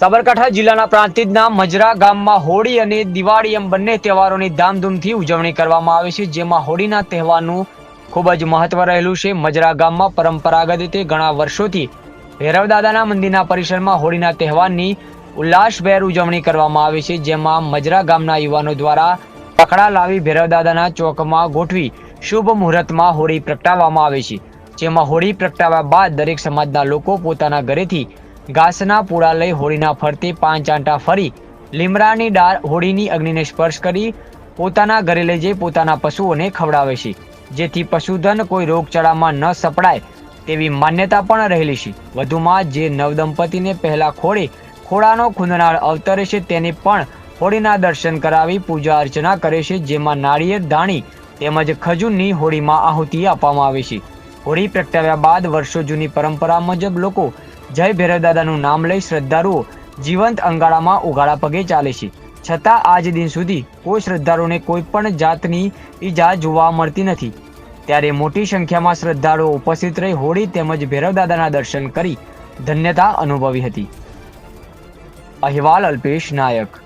સાબરકાંઠા જિલ્લાના પ્રાંતિજના મજરા ગામમાં હોળી અને દિવાળી એમ બંને તહેવારોની ધામધૂમથી ઉજવણી કરવામાં આવે છે, જેમાં હોળીના તહેવારનું ખૂબ જ મહત્વ રહેલું છે. મજરા ગામમાં પરંપરાગત રીતે ઘણા વર્ષોથી ભૈરવદાદાના મંદિરના પરિસરમાં હોળીના તહેવારની ઉલ્લાસભેર ઉજવણી કરવામાં આવે છે, જેમાં મજરા ગામના યુવાનો દ્વારા પકડા લાવી ભૈરવદાદાના ચોકમાં ગોઠવી શુભ મુહૂર્તમાં હોળી પ્રગટાવવામાં આવે છે. જેમાં હોળી પ્રગટાવ્યા બાદ દરેક સમાજના લોકો પોતાના ઘરેથી ઘાસના પૂળા લઈ હોળીના ફરતે પાંચ આંટા ફરી લીમડાની ડાળ હોળીની અગ્નિને સ્પર્શ કરી પોતાના ઘરે લઈ જઈ પોતાના પશુઓને ખવડાવે છે. જેથી પશુધન કોઈ રોગચાળામાં ન સપડાય તેવી માન્યતા પણ રહેલી છે. વધુમાં જે નવદંપતીને પહેલા ખોળે ખોળાનો ખૂંદનાર અવતરે છે તેને પણ હોળીના દર્શન કરાવી પૂજા અર્ચના કરે છે, જેમાં નાળિયેર, ધાણી તેમજ ખજૂરની હોળીમાં આહુતિ આપવામાં આવે છે. હોળી પ્રગટાવ્યા બાદ વર્ષો જૂની પરંપરા મુજબ લોકો જય ભૈરવદાદાનું નામ લઈ શ્રદ્ધાળુઓ જીવંત અંગાળામાં ઉગાડા પગે ચાલે છે. છતાં આજ દિન સુધી કોઈ શ્રદ્ધાળુઓને કોઈ પણ જાતની ઈજા જોવા મળતી નથી. ત્યારે મોટી સંખ્યામાં શ્રદ્ધાળુઓ ઉપસ્થિત રહી હોળી તેમજ ભૈરવદાદાના દર્શન કરી ધન્યતા અનુભવી હતી. અહેવાલ અલ્પેશ નાયક.